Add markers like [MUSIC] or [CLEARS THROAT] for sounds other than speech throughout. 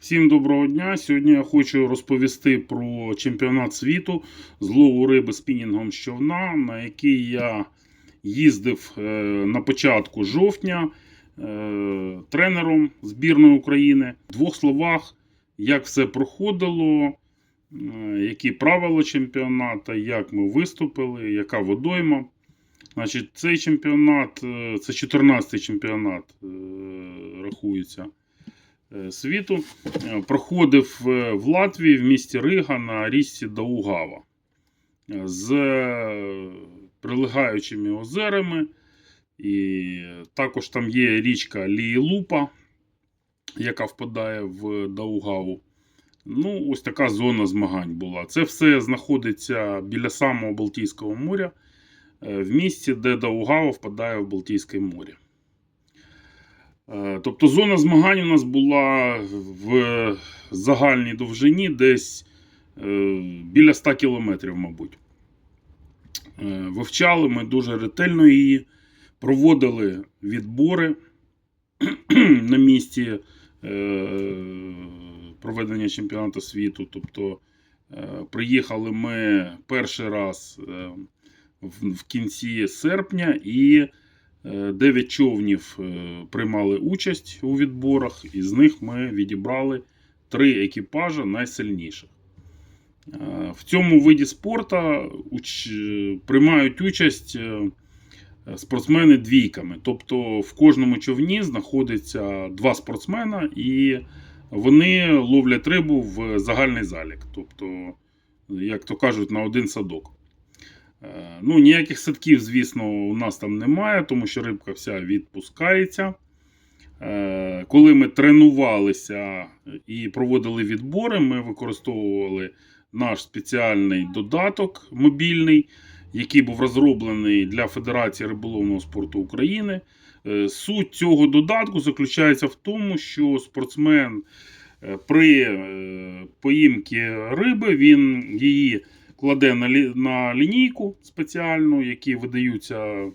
Всім доброго дня! Сьогодні я хочу розповісти про чемпіонат світу з лову риби спінінгом з човна, на який я їздив е, на початку жовтня е, тренером збірної України. В двох словах, як все проходило, е, які правила чемпіонату, як ми виступили, яка водойма. Значить, цей чемпіонат, це 14-й чемпіонат рахується світу. Е, Проходив е, в Латвії в місті Рига на річці Даугава е, з е, прилегаючими озерами. І також там є річка Лієлупа, яка впадає в Даугаву. Ну, ось така зона змагань була. Це все знаходиться біля самого Балтійського моря, е, в місці, де Даугава впадає в Балтійське море. Е, Тобто зона змагань у нас була в загальній довжині десь е, біля 100 кілометрів, мабуть. Е, Вивчали ми дуже ретельно її, проводили відбори [CLEARS THROAT] на місці проведення чемпіонату світу. Тобто приїхали ми перший раз в кінці серпня і 9 човнів е, приймали участь у відборах, і з них ми відібрали три екіпажа найсильніших. Е, В цьому виді спорту приймають участь е, спортсмени двійками. Тобто в кожному човні знаходиться два спортсмена, і вони ловлять рибу в загальний залік. Тобто, як то кажуть, на один садок. Е, Ну, ніяких садків, звісно, у нас там немає, тому що рибка вся відпускається. Е, Коли ми тренувалися і проводили відбори, ми використовували наш спеціальний додаток мобільний, який був розроблений для Федерації риболовного спорту України. Е, Суть цього додатку заключається в тому, що спортсмен при поїмці риби він її кладе на, лі, на лінійку спеціальну, які видаються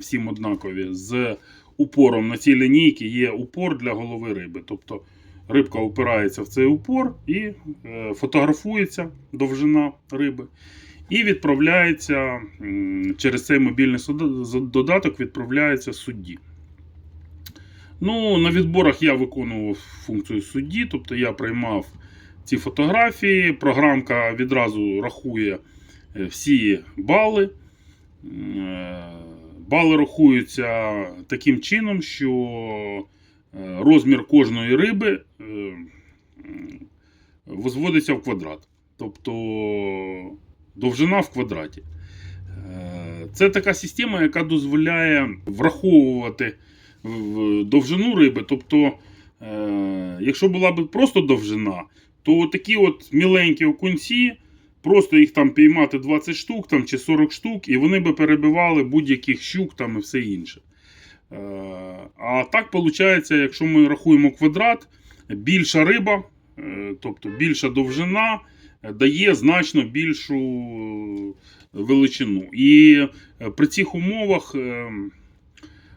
всім однакові. З упором на цій лінійці є упор для голови риби. Тобто рибка опирається в цей упор і е, фотографується довжина риби. І відправляється через цей мобільний додаток відправляється судді. Ну, на відборах я виконував функцію судді, тобто я приймав ці фотографії. Програмка відразу рахує е, всі бали. Е, Бали рахуються таким чином, що е, розмір кожної риби возводиться в квадрат. Тобто довжина в квадраті. Це така система, яка дозволяє враховувати довжину риби. Тобто, якщо була б просто довжина, то такі от міленькі окунці, просто їх там піймати 20 штук там, чи 40 штук, і вони би перебивали будь-яких щук там, і все інше. Е, А так виходить, якщо ми рахуємо квадрат, більша риба, е, тобто більша довжина, е, дає значно більшу величину. І при цих умовах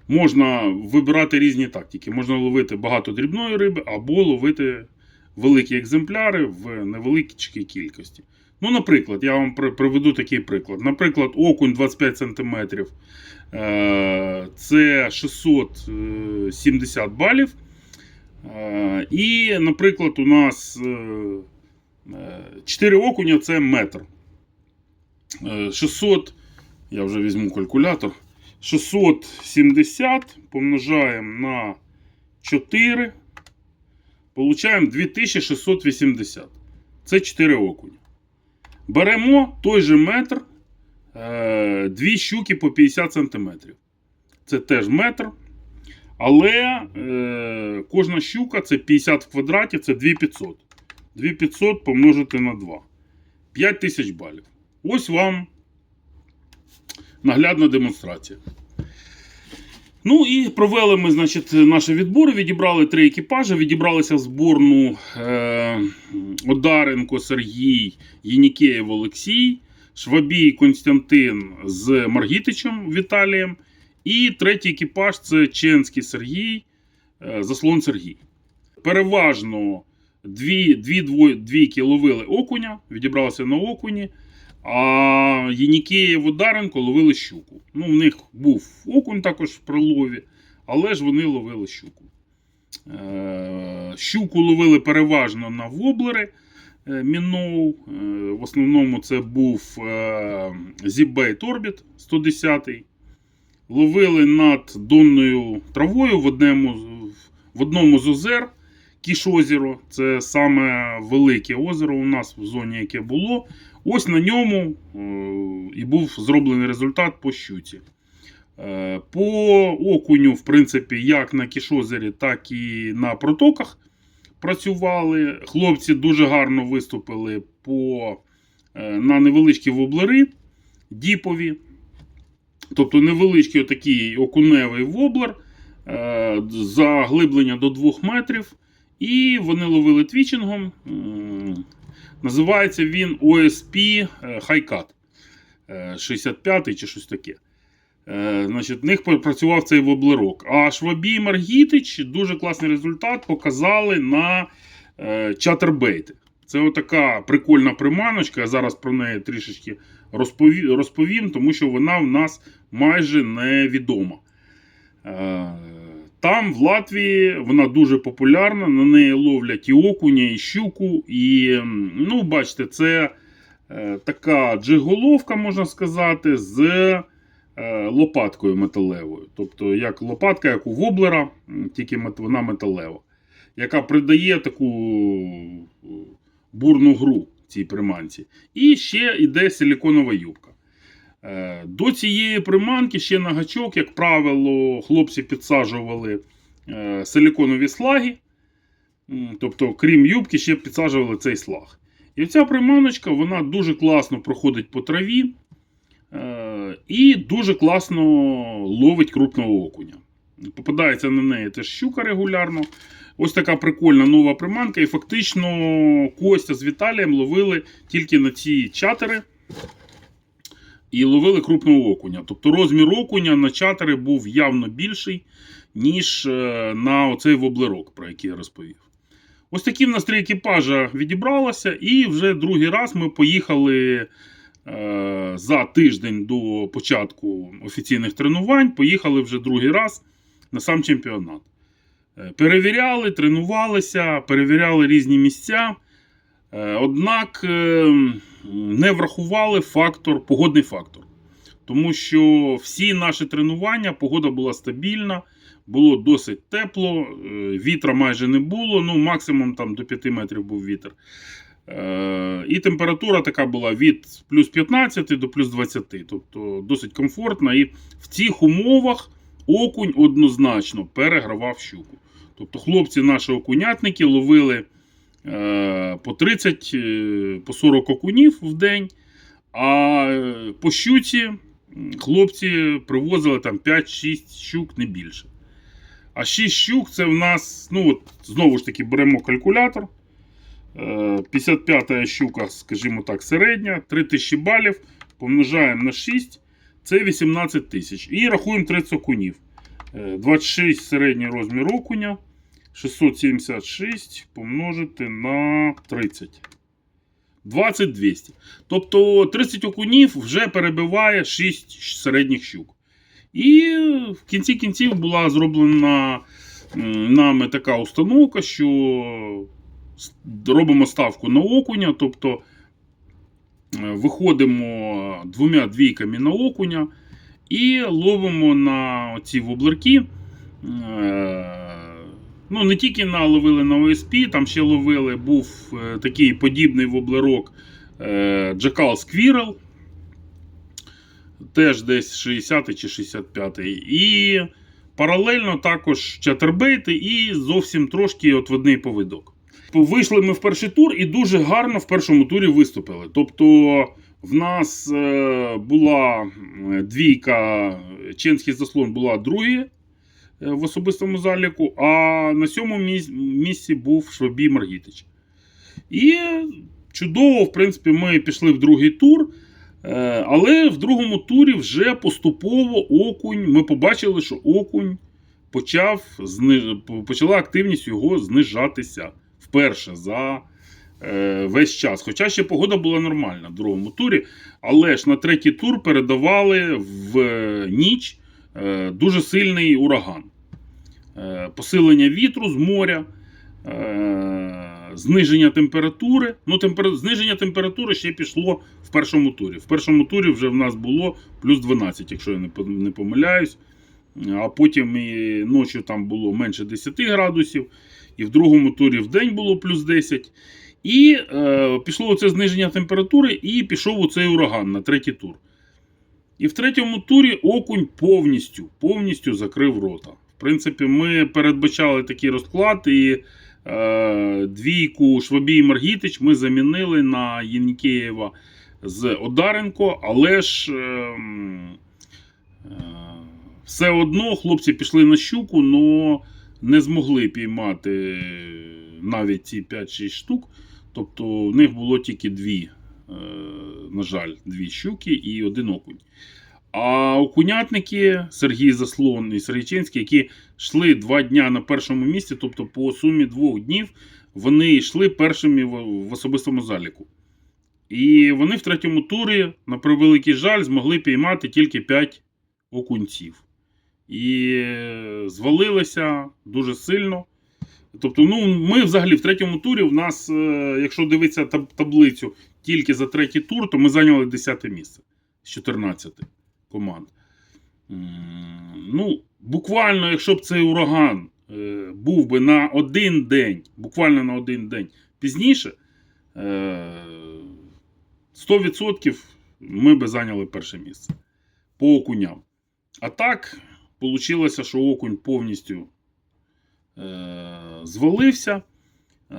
можна вибирати різні тактики. Можна ловити багато дрібної риби або ловити великі екземпляри в невеликій кількості. Ну, наприклад, я вам приведу такий приклад. Наприклад, окунь 25 см це 670 балів. Е, І, наприклад, у нас 4 окуня це метр. Е, 600, я вже візьму калькулятор. 670 помножаємо на 4. Получаємо 2680. Це 4 окуня. Беремо той же метр, е, дві щуки по 50 см. Це теж метр. Але е, кожна щука це 50 в квадраті, це 2500. 2500 помножити на 2. 5000 балів. Ось вам наглядна демонстрація. Ну і провели ми, значить, наші відбори, відібрали три екіпажі, відібралися в зборну е, Одаренко Сергій, Єнікеєв Олексій, Швабій Константин з Маргітичем Віталієм. І третій екіпаж це Ченський Сергій, е, Заслон Сергій. Переважно дві, дві дво- двійки ловили окуня, відібралися на окуні, а Єнікеєв Ударенко ловили щуку. Ну, в них був окунь також в прилові, але ж вони ловили щуку. Е, Щуку ловили переважно на воблери е, Міноу. Е, В основному це був Zip-Bait Orbit 110. Ловили над донною травою в одному, в одному з озер Кішозеро. Це саме велике озеро у нас в зоні, яке було. Ось на ньому е, і був зроблений результат по щуці. Е, По окуню, в принципі, як на Кішозері, так і на протоках працювали. Хлопці дуже гарно виступили по, е, на невеличкі воблери діпові. Тобто невеличкий отакий окуневий воблер, заглиблення до 2 метрів. І вони ловили твічингом. Називається він OSP Highcut 65 чи щось таке. Е, Значить, в них працював цей воблерок. А Швабій Маргітич дуже класний результат показали на е, чатербейти. Це отака прикольна приманочка. Я зараз про неї трішечки розповім тому що вона в нас майже невідома. Там, в Латвії, вона дуже популярна. На неї ловлять і окуня, і щуку. І, ну, бачите, це е, така джиголовка, можна сказати, з е, лопаткою металевою. Тобто, як лопатка, як у воблера, тільки мет- вона металева, яка придає таку бурну гру цій приманці. І ще йде силіконова юбка. Е, До цієї приманки ще на гачок, як правило, хлопці підсаджували е, силіконові слаги. Тобто, крім юбки, ще підсаджували цей слаг. І ця приманочка вона дуже класно проходить по траві е, і дуже класно ловить крупного окуня. Попадається на неї теж щука регулярно. Ось така прикольна нова приманка. І фактично Костя з Віталієм ловили тільки на ці чатери і ловили крупного окуня. Тобто розмір окуня на чатери був явно більший, ніж е, на оцей воблерок, про який я розповів. Ось такі в нас три екіпажа відібралося, і вже другий раз ми поїхали е, за тиждень до початку офіційних тренувань. Поїхали вже другий раз на сам чемпіонат. Е, Перевіряли, тренувалися, перевіряли різні місця. Однак е, не врахували фактор, погодний фактор. Тому що всі наші тренування, погода була стабільна, було досить тепло, е, вітра майже не було, ну максимум там до 5 метрів був вітер. Е, І температура така була від плюс 15 до плюс 20, тобто досить комфортна. І в цих умовах окунь однозначно перегравав щуку. Тобто хлопці, наші окунятники, ловили по 30, е, по 40 окунів в день, а е, по щуці хлопці привозили там 5-6 щук, не більше. А 6 щук це в нас, ну от знову ж таки, беремо калькулятор. Е, 55-та щука, скажімо так, середня, 3000 балів, помножаємо на 6, це 18 тисяч. І рахуємо 30 окунів. Е, 26 середній розмір окуня. 676 помножити на 30. 2200. Тобто 30 окунів вже перебиває 6 середніх щук. І в кінці кінців була зроблена нами така установка, що робимо ставку на окуня, тобто е, виходимо двома двійками на окуня і ловимо на ці воблерки. Ну, не тільки на ловили на ОСП, там ще ловили, був е, такий подібний воблерок е, Jackal Squirrel. Теж десь 60 чи 65. І паралельно також чатербейти і зовсім трошки отводний повидок. Вийшли ми в перший тур і дуже гарно в першому турі виступили. Тобто в нас е, була двійка, Ченський заслон була другі в особистому заліку, а на сьомому місці був Швабій Маргітич. І чудово, в принципі, ми пішли в другий тур. Е, Але в другому турі вже поступово окунь. Ми побачили, що окунь почав почала активність його знижатися Вперше за е, весь час. Хоча ще погода була нормальна в другому турі. Але ж на третій тур передавали в е, ніч е, дуже сильний ураган. Е, посилення вітру з моря, е, зниження температури. Ну, темпер... Зниження температури ще пішло в першому турі. В першому турі вже в нас було плюс 12, якщо я не помиляюсь. А потім і ночі там було менше 10 градусів, і в другому турі в день було плюс 10. І е, пішло оце зниження температури, і пішов оцей ураган на третій тур. І в третьому турі окунь повністю повністю закрив рота. В принципі, ми передбачали такий розклад, і е, двійку Швабій Маргітич ми замінили на Євнікеєва з Одаренко, але ж е, е, все одно хлопці пішли на щуку, але не змогли піймати навіть ці 5-6 штук. Тобто в них було тільки дві, е, на жаль, дві щуки і один окунь. А окунятники Сергій Заслон і Сергій Ченський, які йшли два дня на першому місці, тобто по сумі двох днів, вони йшли першими в, в особистому заліку. І вони в третьому турі, на превеликий жаль, змогли піймати тільки 5 окунців. І е, звалилися дуже сильно. Тобто, ну, ми взагалі в третьому турі в нас, е, якщо дивитися таб- таблицю тільки за третій тур, то ми зайняли 10 місце з 14 команд. Ну, буквально, якщо б цей ураган е, був би на один день, буквально на один день пізніше, е, 100% ми би зайняли перше місце по окуням. А так, вийшло, що окунь повністю е, звалився. Е,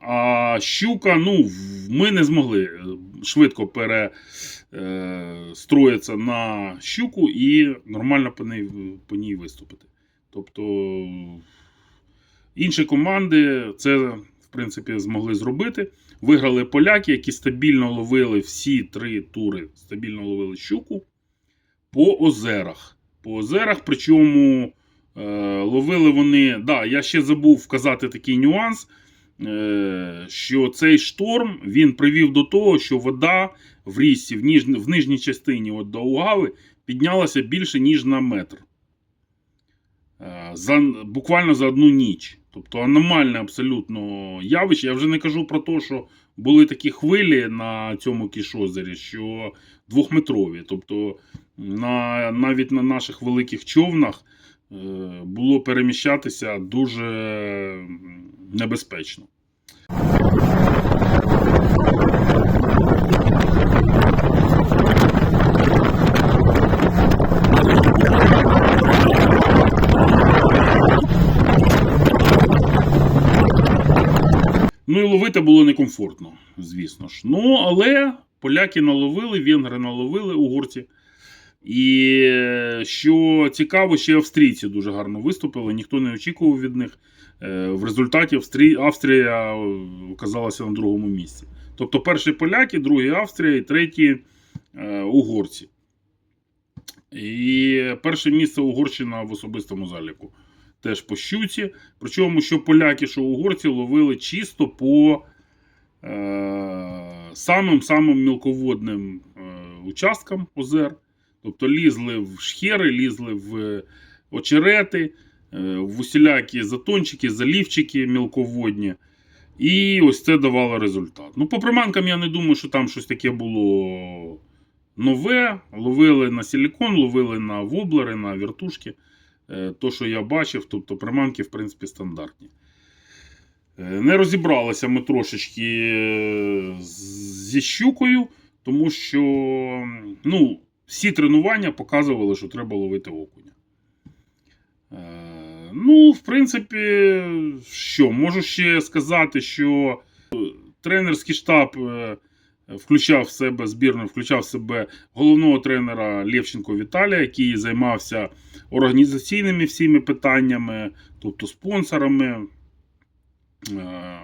а щука, ну, ми не змогли е, швидко перестроїтися на щуку і нормально по ній, по ній виступити. Тобто інші команди це, в принципі, змогли зробити. Виграли поляки, які стабільно ловили всі три тури, стабільно ловили щуку по озерах. По озерах, причому е, ловили вони. Да, я ще забув вказати такий нюанс, е, що цей шторм він привів до того, що вода в річці, в, ніж, в нижній частині от до Угави піднялася більше, ніж на метр. Е, за, буквально за одну ніч. Тобто аномальне абсолютно явище. Я вже не кажу про те, що були такі хвилі на цьому кішозері, що двохметрові. Тобто на, навіть на наших великих човнах е, було переміщатися дуже небезпечно. Ну і ловити було некомфортно, звісно ж. Ну, але поляки наловили, венгри наловили угорці. І е, що цікаво, ще австрійці дуже гарно виступили, ніхто не очікував від них. Е, В результаті Австрі... Австрія е, оказалася на другому місці. Тобто перші поляки, другий Австрія і третій е, угорці. І перше місце Угорщина в особистому заліку. Теж по щуці. Причому, що поляки, що угорці ловили чисто по е, самим-самим мілководним е, участкам озер. Тобто лізли в шхери, лізли в очерети, е, в усілякі затончики, залівчики мілководні. І ось це давало результат. Ну, по приманкам я не думаю, що там щось таке було нове. Ловили на силікон, ловили на воблери, на вертушки. Е, То, що я бачив, тобто приманки, в принципі, стандартні. Е, Не розібралися ми трошечки е, зі щукою, тому що ну, всі тренування показували, що треба ловити окуня. Е, Ну, в принципі, що, можу ще сказати, що е, тренерський штаб е, включав в себе збірну, включав в себе головного тренера Лєвченко Віталія, який займався організаційними всіми питаннями, тобто спонсорами, е,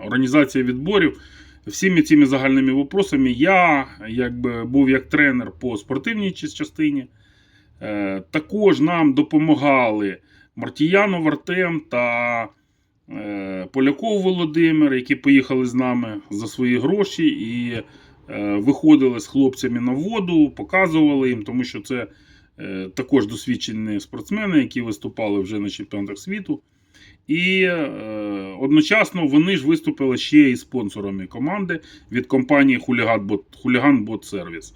організація відборів. Всіми цими загальними вопросами я якби, був як тренер по спортивній частині. Е, Також нам допомагали Мартіянов Артем та е, Поляков Володимир, які поїхали з нами за свої гроші і е, виходили з хлопцями на воду, показували їм, тому що це також досвідчені спортсмени, які виступали вже на чемпіонатах світу. І е, одночасно вони ж виступили ще і спонсорами команди від компанії Хуліган Бот, Сервіс.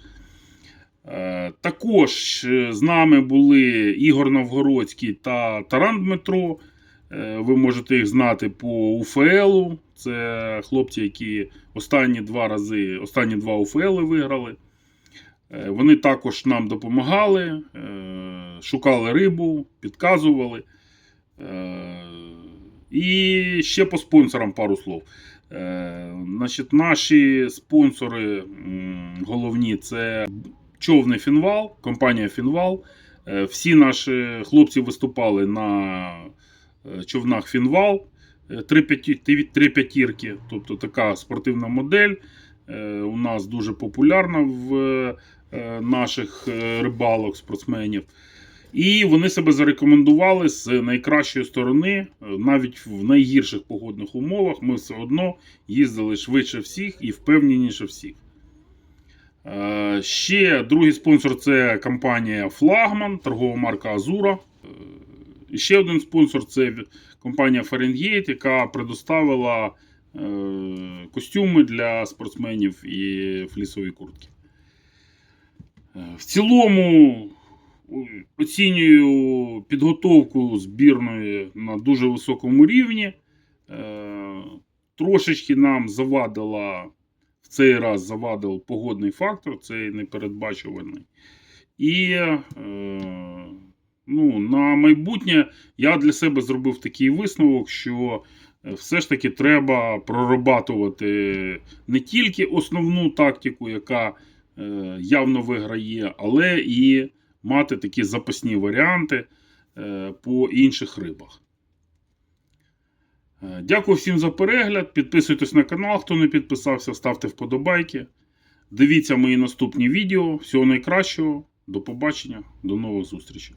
Е, також е, з нами були Ігор Новгородський та Таран Дмитро. Е, ви можете їх знати по УФЛу. Це хлопці, які останні два рази, останні два УФЛи виграли. Вони також нам допомагали, шукали рибу, підказували. І ще по спонсорам пару слов. Е, Значить, наші спонсори головні це човни Фінвал, компанія Фінвал. Е, Всі наші хлопці виступали на е, човнах Фінвал. Три п'яті- три п'ятірки, тобто така спортивна модель. У нас дуже популярна в наших рибалок, спортсменів. І вони себе зарекомендували з найкращої сторони, Е, навіть в найгірших погодних умовах ми все одно їздили швидше всіх і впевненіше всіх. Е, Ще другий спонсор це компанія Флагман, торгова марка Азура. Е, І ще один спонсор це компанія Фаренгейт, яка предоставила костюми для спортсменів і флісові куртки. В цілому оцінюю підготовку збірної на дуже високому рівні. Е, Трошечки нам завадила в цей раз завадив погодний фактор, цей непередбачуваний. І е, ну, на майбутнє я для себе зробив такий висновок, що е, все ж таки треба прорабатувати не тільки основну тактику, яка явно виграє, але і мати такі запасні варіанти е, по інших рибах. Е, Дякую всім за перегляд. Підписуйтесь на канал, хто не підписався, ставте вподобайки. Дивіться мої наступні відео. Всього найкращого. До побачення, до нових зустрічей.